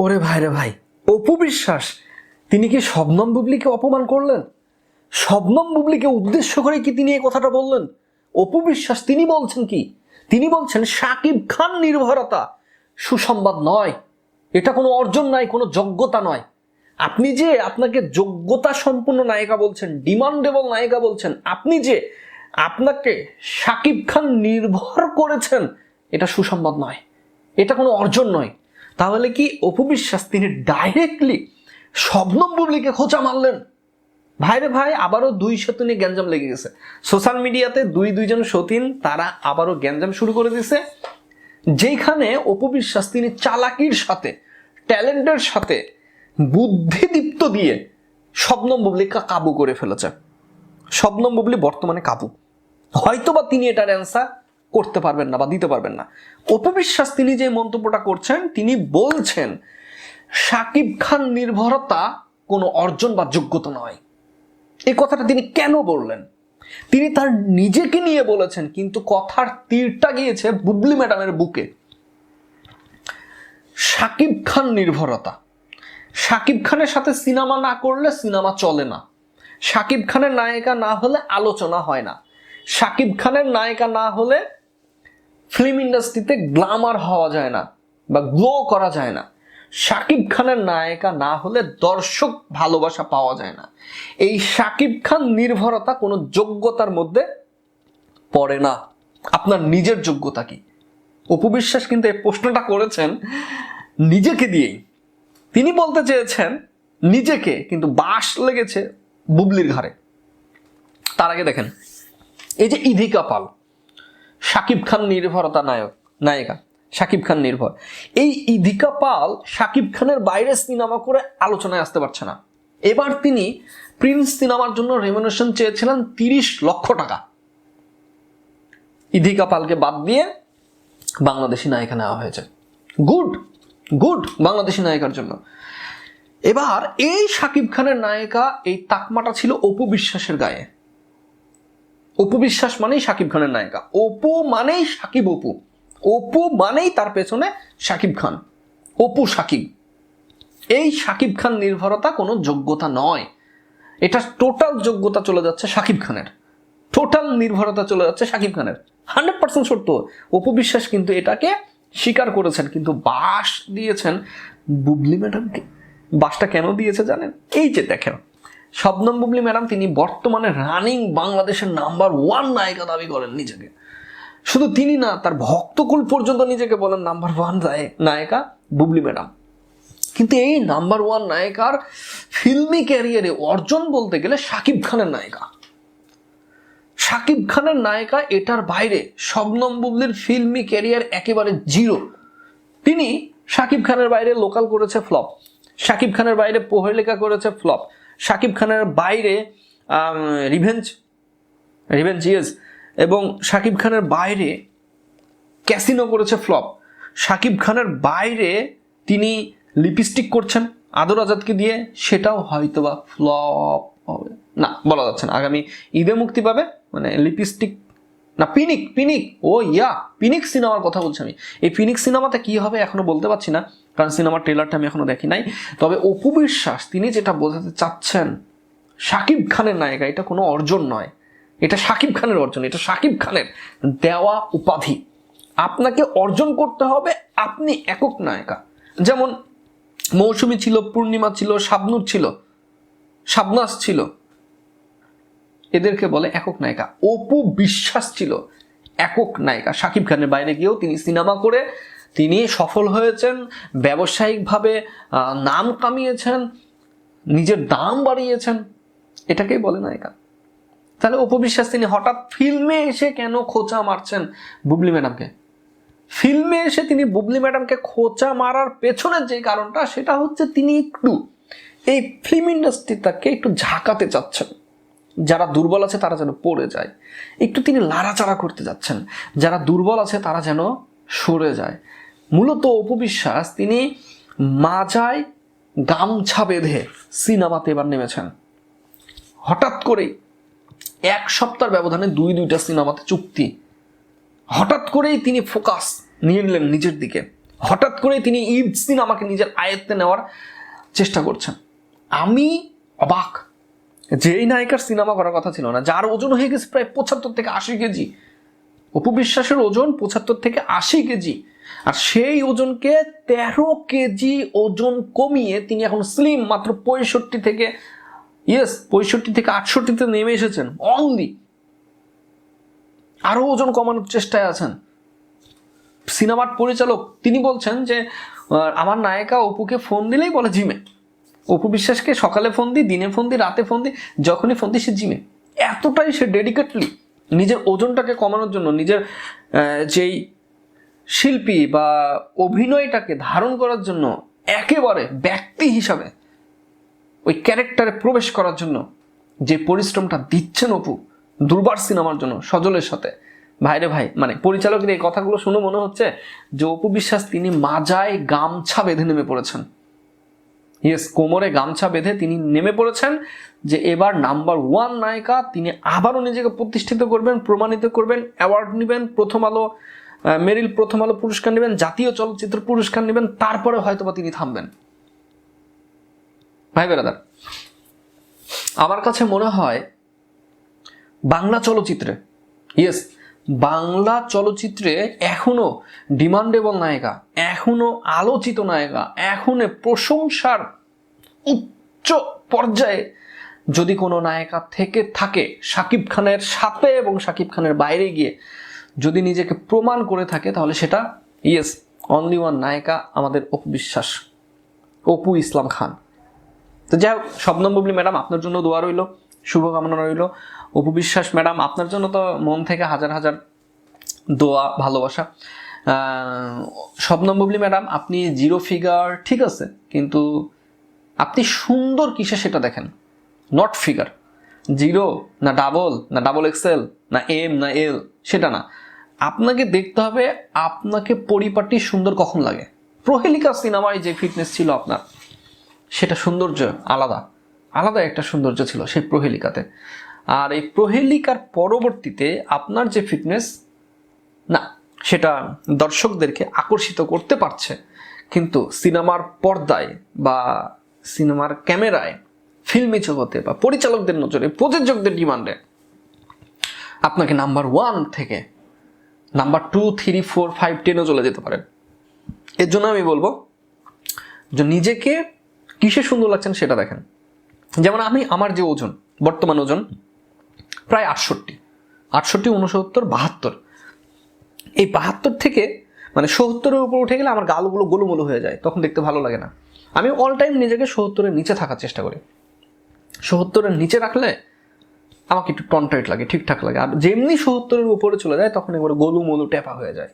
ওরে ভাই রে ভাই, অপু বিশ্বাস, তিনি কি শবনম বুবলিকে অপমান করলেন? শবনম বুবলিকে উদ্দেশ্য করে কি তিনি এই কথাটা বললেন? অপু বিশ্বাস, তিনি বলছেন কি? তিনি বলছেন, সাকিব খান নির্ভরতা, সুসংবাদ নয়। এটা কোনো অর্জন নয়, কোনো যোগ্যতা নয়। আপনি যে আপনাকে যোগ্যতা সম্পূর্ণ নায়িকা বলছেন, ডিমান্ডেবল নায়িকা বলছেন, আপনি যে আপনাকে সাকিব খান নির্ভর করেছেন, এটা সুসংবাদ নয়। এটা কোনো অর্জন নয়। তাহলে কি অপু বিশ্বাস তিনি ডাইরেক্টলি শবনম বুবলিকে খোঁচা মারলেন? ভাইরে ভাই, আবারও দুই সেতু নিয়ে গ্যাঞ্জাম লেগে গেছে। সোশ্যাল মিডিয়াতে দুই দুইজন সতীন, তারা আবারও গ্যাঞ্জাম শুরু করে দিছে। যেখানে অপু বিশ্বাস তিনি চালাকির সাথে ট্যালেন্টের সাথে, বুদ্ধিদীপ্ত দিয়ে শবনম বুবলিকে কাবু করে ফেলেছে। শবনম বুবলি বর্তমানে কাবু। হয়তোবা তিনি এটার অ্যান্সার করতে পারবেন না বা দিতে পারবেন না। অপবিশ্বাস তিনি যে মন্তব্যটা করছেন, তিনি বলছেন, সাকিব খান নির্ভরতা কোনো অর্জন বা যোগ্যতা নয়। এই কথাটা তিনি কেন বললেন? তিনি তার নিজেকে নিয়ে বলেছেন, কিন্তু কথার তীরটা গিয়েছে বুবলি ম্যাডামের বুকে। সাকিব খান নির্ভরতা। সাকিব খানের সাথে সিনেমা না করলে সিনেমা চলে না। সাকিব খানের নায়িকা না হলে আলোচনা হয় না। সাকিব খানের নায়িকা না হলে ফিল্ম ইন্ডাস্ট্রিতে গ্লামার হওয়া যায় না বা গ্লো করা যায় না। সাকিব খানের নায়িকা না হলে দর্শক ভালোবাসা পাওয়া যায় না। এই সাকিব খান নির্ভরতা কোনো যোগ্যতার মধ্যে পড়ে না। আপনার নিজের যোগ্যতা কি? অপবিশ্বাস কিন্তু এই প্রশ্নটা করেছেন নিজেকে দিয়েই। তিনি বলতে চেয়েছেন, নিজেকে কিন্তু বাস লেগেছে বুবলির ঘাড়ে। তার আগে দেখেন, এই যে ইধিকা পাল শাকিব খান নির্ভরতা নায়ক, নায়িকা শাকিব খান নির্ভর। এই ইধিকা পাল শাকিব খানের বাইরে সিনেমা করে আলোচনায় আসতে পারছে না। এবার তিনি প্রিন্স সিনেমার জন্য রেমুনেশন চেয়েছিলেন তিরিশ লক্ষ টাকা। ইধিকা পালকে বাদ দিয়ে বাংলাদেশি নায়িকা নেওয়া হয়েছে। গুড গুড বাংলাদেশি নায়িকার জন্য। এবার এই শাকিব খানের নায়িকা এই তাকমাটা ছিল অপু বিশ্বাসের গায়ে। অপু বিশ্বাস মানেই শাকিব খানের নায়িকা। অপু মানেই সাকিব অপু। অপু মানেই তার পেছনে শাকিব খান। অপু সাকিব। এই শাকিব খান নির্ভরতা কোনো যোগ্যতা নয়। এটা টোটাল যোগ্যতা চলে যাচ্ছে শাকিব খানের। টোটাল নির্ভরতা চলে যাচ্ছে শাকিব খানের। হান্ড্রেড পার্সেন্ট সত্য। অপু বিশ্বাস কিন্তু এটাকে স্বীকার করেছেন, কিন্তু বাস দিয়েছেন বুবলি ম্যাডামকে। বাসটা কেন দিয়েছে জানেন? এই যে দেখেন। শবনম বুবলি ম্যাডাম, তিনি বর্তমানে রানিং বাংলাদেশের নাম্বার ওয়ান নায়িকা দাবি করেন নিজেকে। শুধু তিনি না, তার ভক্তকুল পর্যন্ত নিজেকে বলেন নাম্বার ওয়ান নায়িকা বুবলি ম্যাডাম। কিন্তু এই নাম্বার ওয়ান নায়িকার ফিল্মি ক্যারিয়ারে অর্জন বলতে গেলে শাকিব খানের নায়িকা। শাকিব খানের নায়িকা এটার বাইরে শবনম বুবলির ফিল্মি ক্যারিয়ার একেবারে জিরো। তিনি শাকিব খানের বাইরে লোকাল করেছে ফ্লপ, শাকিব খানের বাইরে পোহেলিকা করেছে ফ্লপ শাকিব খানের বাইরে রিভেঞ্জ রিভেঞ্জ ইয়েস এবং শাকিব খানের বাইরে ক্যাসিনো করেছে ফ্লপ। শাকিব খানের বাইরে তিনি লিপস্টিক করছেন আদর আজাদকে দিয়ে, সেটাও হয়তোবা ফ্লপ হবে। না, বলা যাচ্ছে না। আগামী ঈদে মুক্তি পাবে মানে লিপস্টিক না পিনিক পিনিক ও, ইয়া পিনিক সিনেমার কথা বলছি আমি। এই পিনিক সিনেমাতে কি হবে এখনও বলতে পারছি না, কারণ সিনেমার ট্রেলারটা আমি এখনও দেখি নাই। তবে অপু বিশ্বাস, তিনি যেটা বোঝাতে চাচ্ছেন, শাকিব খানের নায়িকা, এটা কোনো অর্জন নয়। এটা শাকিব খানের অর্জন, এটা শাকিব খানের দেওয়া উপাধি। আপনাকে অর্জন করতে হবে আপনি একক নায়িকা। যেমন, মৌসুমি ছিল, পূর্ণিমা ছিল, শাবনুর ছিল, শাবনাস ছিল এদেরকে বলে একক নায়িকা। অপু বিশ্বাস ছিল একক নায়িকা। শাকিব খানের বাইরে গিয়েও তিনি সিনেমা করে তিনি সফল হয়েছেন, ব্যবসায়িকভাবে নাম কামিয়েছেন, নিজের দাম বাড়িয়েছেন, এটাকেই বলে নায়িকা। তাহলে অপু বিশ্বাস তিনি হঠাৎ ফিল্মে এসে কেন খোঁচা মারছেন বুবলি ম্যাডামকে? ফিল্মে এসে তিনি বুবলি ম্যাডামকে খোঁচা মারার পেছনের যে কারণটা, সেটা হচ্ছে তিনি একটু এই ফিল্ম ইন্ডাস্ট্রিটাকে একটু ঝাঁকাতে চাচ্ছেন। যারা দুর্বল আছে তারা যেন পড়ে যায়। একটু তিনি লাড়াচাড়া করতে যাচ্ছেন। যারা দুর্বল আছে তারা যেন সরে যায়। মূলত অপবিশ্বাস তিনি মাজায় গামছা বেঁধে সিনেমাতে এবার নেমেছেন। হঠাৎ করেই এক সপ্তাহের ব্যবধানে দুই দুইটা সিনেমাতে চুক্তি। হঠাৎ করেই তিনি ফোকাস নিয়ে নিলেন নিজের দিকে। হঠাৎ করে তিনি ঈদ সিনেমাকে নিজের আয়ত্তে নেওয়ার চেষ্টা করছেন। আমি অবাক। যে এই নায়িকার সিনেমা করার কথা ছিল না, যার ওজন হয়ে গেছে প্রায় পঁচাত্তর থেকে আশি কেজি। অপবিশ্বাসের ওজন পঁচাত্তর থেকে আশি কেজি। আর সেই ওজনকে তেরো কেজি ওজন কমিয়ে তিনি এখন স্লিম মাত্র পঁয়ষট্টি থেকে ইয়েস পঁয়ষট্টি থেকে আটষট্টিতে নেমে এসেছেন অনলি আরও ওজন কমানোর চেষ্টায় আছেন। সিনেমার পরিচালক তিনি বলছেন যে আমার নায়িকা অপুকে ফোন দিলেই বলে জিমে। অপু বিশ্বাসকে সকালে ফোন দিই, দিনে ফোন দিই, রাতে ফোন দিই, যখনই ফোন দিই সে জিমে। এতটাই সে ডেডিকেটলি নিজের ওজনটাকে কমানোর জন্য, নিজের যেই শিল্পী বা অভিনয়টাকে ধারণ করার জন্য একেবারে ব্যক্তি হিসাবে ওই ক্যারেক্টারে প্রবেশ করার জন্য যে পরিশ্রমটা দিচ্ছেন অপু দুর্বার সিনেমার জন্য, সজলের সাথে। ভাইরে ভাই মানে পরিচালকের এই কথাগুলো শুনে মনে হচ্ছে যে অপু বিশ্বাস তিনি মাজায় গামছা বেঁধে নেমে পড়েছেন। ইয়েস কোমরে গামছা বেঁধে তিনি নেমে পড়েছেন যে এবার নাম্বার ওয়ান নায়িকা তিনি আবারও নিজেকে প্রতিষ্ঠিত করবেন, প্রমাণিত করবেন অ্যাওয়ার্ড নেবেন, প্রথম আলো মেরিল প্রথম আলো পুরস্কার নেবেন, জাতীয় চলচ্চিত্র পুরস্কার নেবেন, তারপরে হয়তোবা তিনি থামবেন। ভাই বেরাদার, আমার কাছে মনে হয় বাংলা চলচ্চিত্রে ইয়েস বাংলা চলচ্চিত্রে এখনও ডিমান্ডেবল নায়িকা, এখনও আলোচিত নায়িকা, এখনও প্রশংসার উচ্চ পর্যায়ে যদি কোনো নায়িকা থেকে থাকে, শাকিব খানের সাথে এবং শাকিব খানের বাইরে গিয়ে যদি নিজেকে প্রমাণ করে থাকে, তাহলে সেটা ইয়েস অনলি ওয়ান নায়িকা আমাদের অপু বিশ্বাস, অপু ইসলাম খান। তো যাই হোক, শবনম বুবলি ম্যাডাম, আপনার জন্য দোয়া রইল। শুভকামনা রইল। অপু বিশ্বাস, ম্যাডাম, আপনার জন্য তো মন থেকে হাজার হাজার দোয়া, ভালোবাসা। শবনম ম্যাডাম, আপনি জিরো ফিগার ঠিক আছে, কিন্তু আপনি সুন্দর কিসে সেটা দেখেন? নট ফিগার জিরো, না ডাবল না ডাবল এক্সেল না এম না এল সেটা না। আপনাকে দেখতে হবে আপনাকে পরিপাটি সুন্দর কখন লাগে। প্রহেলিকা সিনেমায় যে ফিটনেস ছিল আপনার, সেটা সৌন্দর্য আলাদা। আলাদা একটা সৌন্দর্য ছিল সেই প্রহেলিকাতে। আর এই প্রহেলিকার পরবর্তীতে আপনার যে ফিটনেস না, সেটা দর্শকদেরকে আকর্ষিত করতে পারছে। কিন্তু সিনেমার পর্দায় বা সিনেমার ক্যামেরায়, ফিল্মি জগতে বা পরিচালকদের নজরে, প্রযোজকদের ডিমান্ডে আপনাকে নাম্বার ওয়ান থেকে number two, three, four, five, টেনও চলে যেতে পারেন এর জন্য আমি বলব যে নিজেকে কিসে সুন্দর লাগছেন সেটা দেখেন। যেমন আমি, আমার যে ওজন, বর্তমান ওজন, প্রায় আটষট্টি। আটষট্টি উনসত্তর বাহাত্তর। এই বাহাত্তর থেকে মানে সত্তরের উপর উঠে গেলে আমার গালগুলো গোলুমোলু হয়ে যায়, তখন দেখতে ভালো লাগে না। আমি অল টাইম নিজেকে সত্তরের নিচে থাকার চেষ্টা করি। সত্তরের নিচে রাখলে আমাকে একটু টনটাইট লাগে, ঠিকঠাক লাগে। আর যেমনি সত্তরের উপরে চলে যায়, তখন এবার গোলুমোলু টেপা হয়ে যায়।